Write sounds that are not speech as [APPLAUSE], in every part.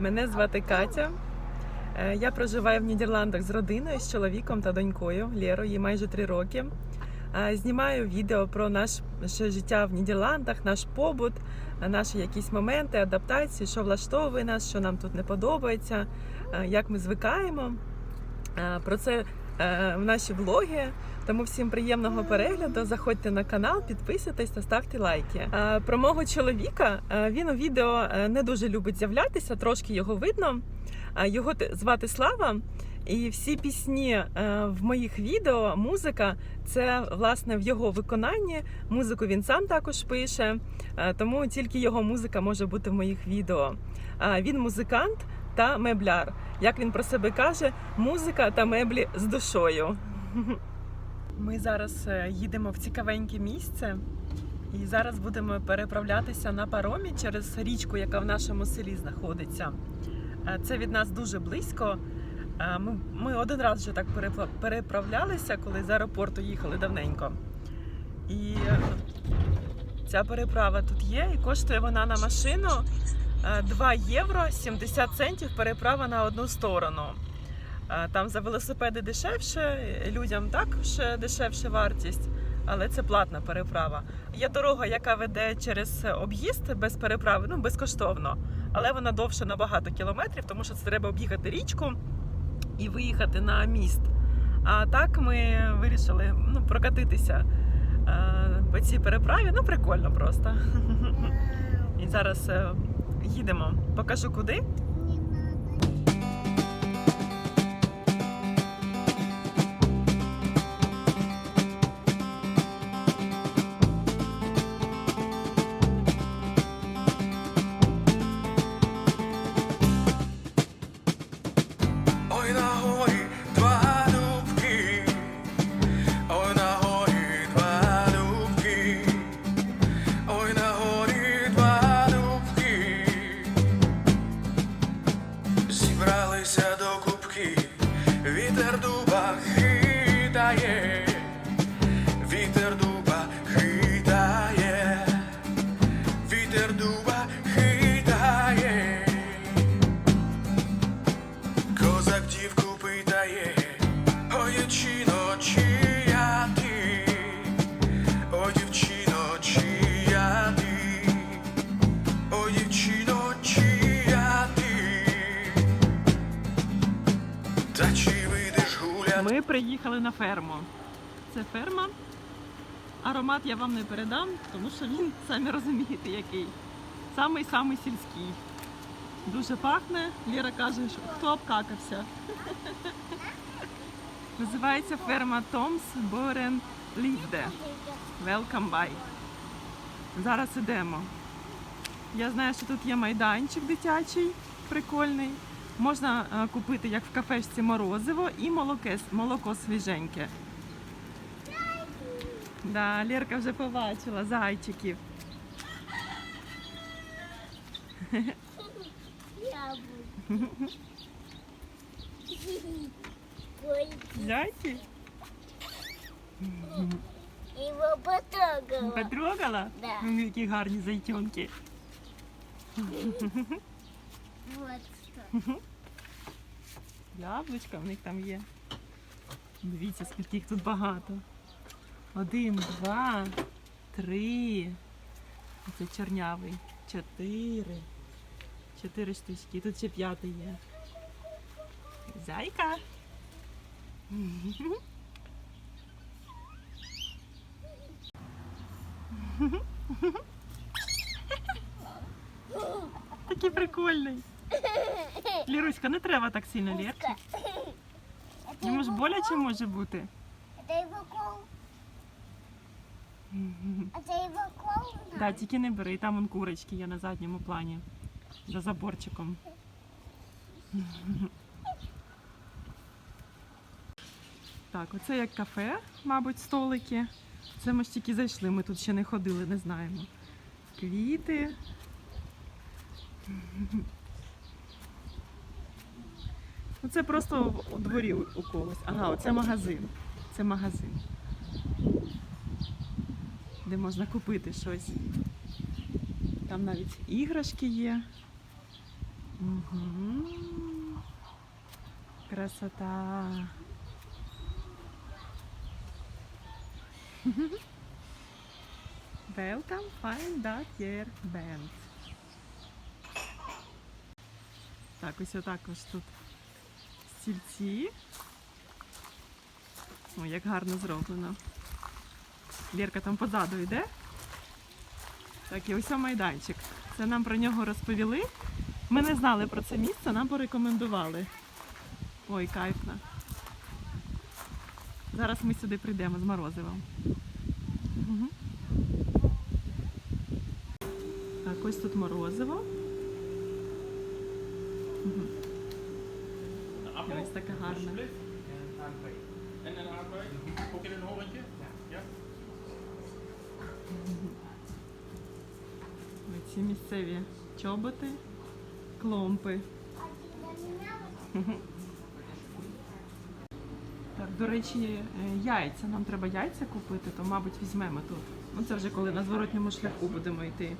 Мене звати Катя. Е, Я проживаю в Нідерландах з родиною, з чоловіком та донькою Лєрою, їй майже три роки. Е, Знімаю відео про наше життя в Нідерландах, наш побут, наші якісь моменти, адаптації, що влаштовує нас, що нам тут не подобається, е, як ми звикаємо. Про це в наші влоги. Тому всім приємного перегляду. Заходьте на канал, підписуйтесь та ставте лайки. Е, Про мого чоловіка е, він у відео е, не дуже любить з'являтися, трошки його видно. Його звати Слава. І всі пісні в моїх відео, музика це власне в його виконанні. Музику він сам також пише, тому тільки його музика може бути в моїх відео. Він музикант та мебляр. Як він про себе каже, музика та меблі з душою. [LAUGHS] Ми зараз е, їдемо в цікавеньке місце, і зараз будемо переправлятися на паромі через річку, яка в нашому селі знаходиться. Е, Це від нас дуже близько. Е, Ми, один раз вже так переправлялися, коли з аеропорту їхали давненько. І ця переправа тут є, і коштує вона на машину е, 2 євро 70 центів переправа на одну сторону. Там за велосипеди дешевше, людям також дешевше вартість, але це платна переправа. Є дорога, яка веде через об'їзд без переправи, ну безкоштовно, але вона довше на багато кілометрів, тому що це треба об'їхати річку і виїхати на міст. А так ми вирішили ну, прокатитися по цій переправі. Ну, прикольно просто. [LAUGHS] І зараз е, їдемо. Покажу куди. Дівку питає, ой, дівчино, чия ти? Ой, дівчино, чия ти? Ой, дівчино, чия ти? Та чи вийдеш гуляти? Ми приїхали на ферму. Це ферма. Аромат я вам не передам, тому що він, самі розумієте, який. Самий-самий сільський. Дуже пахне. Ліра каже, що хто обкакався. Називається ферма Томс Борен Лівде. Welcome by. Зараз ідемо. Я знаю, що тут є майданчик дитячий, прикольний. Можна е, купити, як в кафешці, морозиво і молоке, молоко свіженьке. Да, Лерка вже побачила зайчиків. Зайці? его потрогала. Потрогала? Да. Ну, Які гарні зайчонки. Вот что. Яблучка в них там є. Дивіться, скільки їх тут багато. Один, два, три. Це чорнявий. Чотири. Чотири штучки. Тут ще п'ятий є. Зайка. Такий прикольний. Ліруська, не треба так сильно лєрчик. Это Йому ж его боляче кол? може бути. Это его кол? Это его кол? Да, тільки не бери, там он курочки є на задньому плані. За заборчиком. Так, оце як кафе, мабуть, столики. Це ми ж тільки зайшли, ми тут ще не ходили, не знаємо. Квіти. Ну, це просто у дворі у когось. Ага, оце магазин. Це магазин. Де можна купити щось. Там навіть іграшки є. Мгм. Красота. [LAUGHS] Welcome, find that year band. Так, ось також тут стільці. О, як гарно зроблено. Лєрка там позаду йде. Так, і ось майданчик. Це нам про нього розповіли. Ми не знали про це місце, нам порекомендували. Ой, кайфно. Зараз ми сюди прийдемо з морозивом. Мгм. Так, ось тут морозиво. І ось таке гарне. Ці місцеві чоботи, кломпи. Так, до речі, е, яйця. Нам треба яйця купити, то, мабуть, візьмемо тут. Ну, це вже коли на зворотньому шляху будемо йти.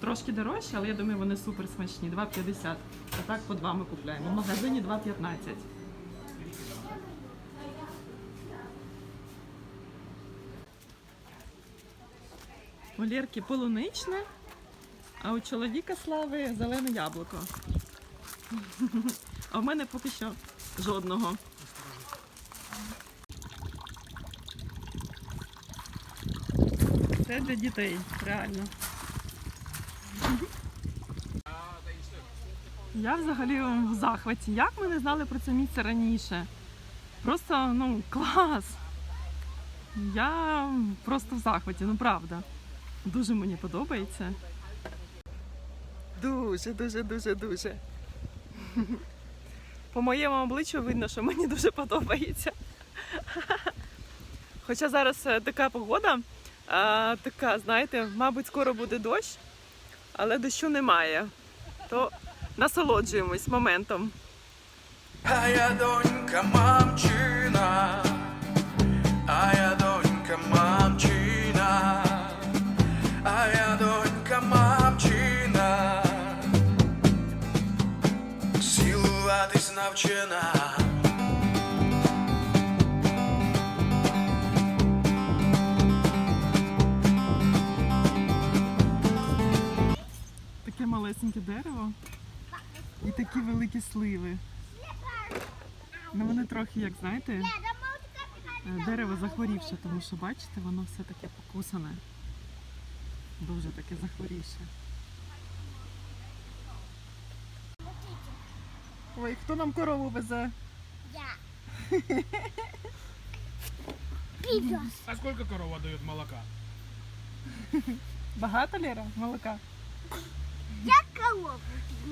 Трошки дорожче, але я думаю, вони супер смачні. 2,50. А так по два ми купляємо. В магазині 2,15. У Лєрки полуничне, а у чоловіка слави зелене яблуко. А в мене поки що жодного. Це для дітей, реально. Я взагалі в захваті. Як ми не знали про це місце раніше? Просто ну клас. Я просто в захваті, ну правда. Дуже мені подобається. Дуже, дуже, дуже, дуже. [LAUGHS] По моєму обличчю видно, що мені дуже подобається. [LAUGHS] Хоча зараз е, така погода, а, така, знаєте, мабуть, скоро буде дощ, але дощу немає. То насолоджуємось моментом. А я донька мамчина, цілуватись навчена. Таке малесеньке дерево і такі великі сливи. Ну вони трохи, як знаєте, е, дерево захворівше, тому що бачите, воно все таке покусане. Дуже таке захворівше. Ой, хто нам корову везе? Я. [LAUGHS] А сколько корова дает молока? Багато Лера молока? Я корову.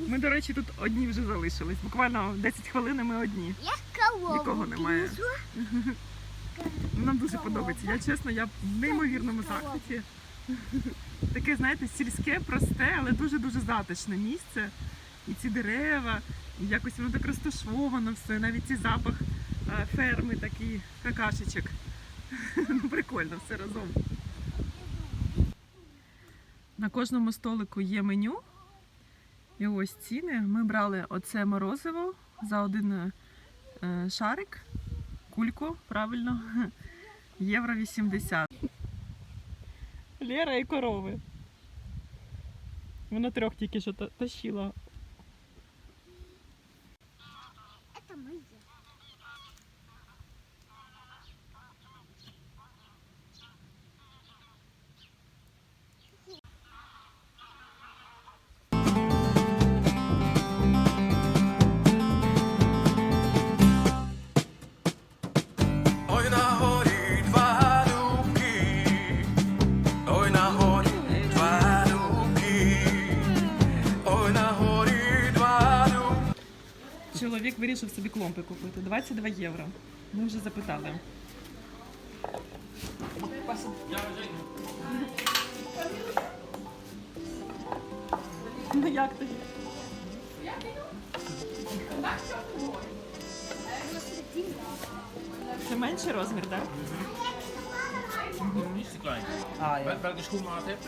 Ми, до речі, тут одні вже залишились. Буквально 10 хвилин і ми одні. Я корову. Нікого немає. принесу. Нам дуже подобається. Я чесно, я в неймовірному захваті. Таке, знаєте, сільське, просте, але дуже-дуже затишне місце. І ці дерева, якось воно так розташовано все, навіть цей запах е, ферми, такий какашечок. [LAUGHS] Ну, прикольно все разом. На кожному столику є меню. І ось ціни. Ми брали оце морозиво за один е, шарик, кульку, правильно, [LAUGHS] євро 80. Лера і корови. Вона трьох тільки що тащила. Вирішив собі кломпи купити. 22 євро. Ми вже запитали. Ну як тобі? Це менший розмір, так? Iets te klein. Ah ja. Wel- Welke schoenmaat heb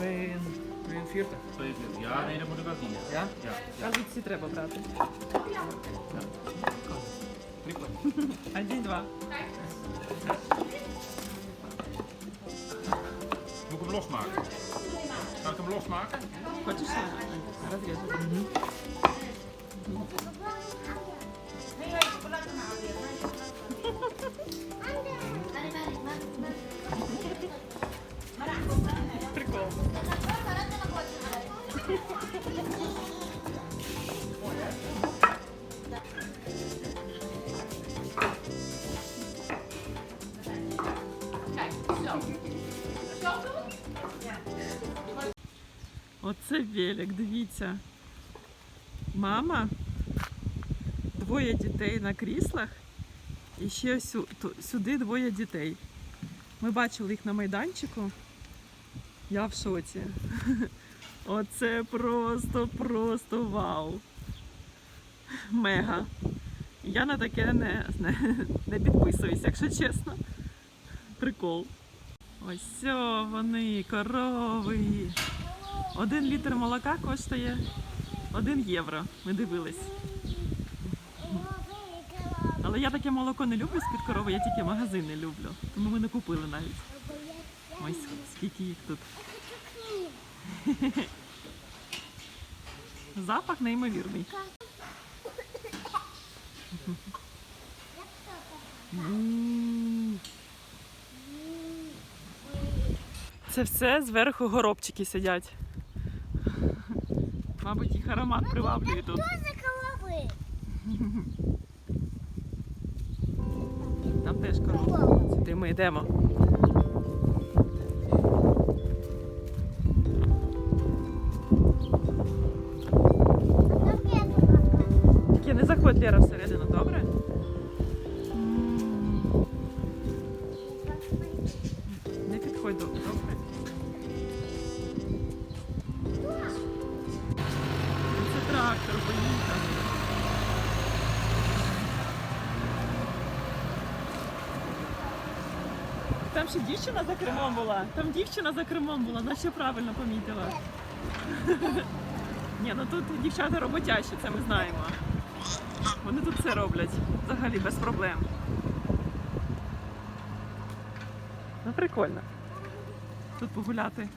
je? Eh, 42. 42. Ja, nee, dat moet ik ook niet. Ja? Ja, А звідси треба брати. prima. Один, два. Moet ik hem losmaken? Kan ik hem losmaken? Хочеш? Розріжу. Прикол. Оце велик, дивіться. Мама, двоє дітей на кріслах і ще сю- сюди двоє дітей. Ми бачили їх на майданчику. Я в шоці. [LAUGHS] Оце просто, просто вау. Мега. Я на таке не, не, не підписуюсь, якщо чесно. Прикол. Ось вони, корови. Один літр молока коштує 1 євро. Ми дивились. Але я таке молоко не люблю з-під корови, я тільки магазини люблю. Тому ми не купили навіть. Ось скільки їх тут. [LAUGHS] Запах неймовірний. Це все зверху горобчики сидять. Мабуть, їх аромат приваблює тут. Там теж корова. Сюди ми йдемо. Не всередину, добре? Не підходь добре? Це трактор поїхав. Там ще дівчина за кермом була. Там дівчина за кермом була, наче правильно помітила. [LAUGHS] Ні, ну тут дівчата роботящі, це ми знаємо. Вони тут все роблять. Взагалі без проблем. Ну, прикольно. Тут погуляти.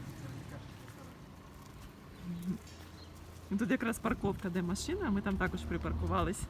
Тут якраз парковка, де машина, ми там також припаркувались.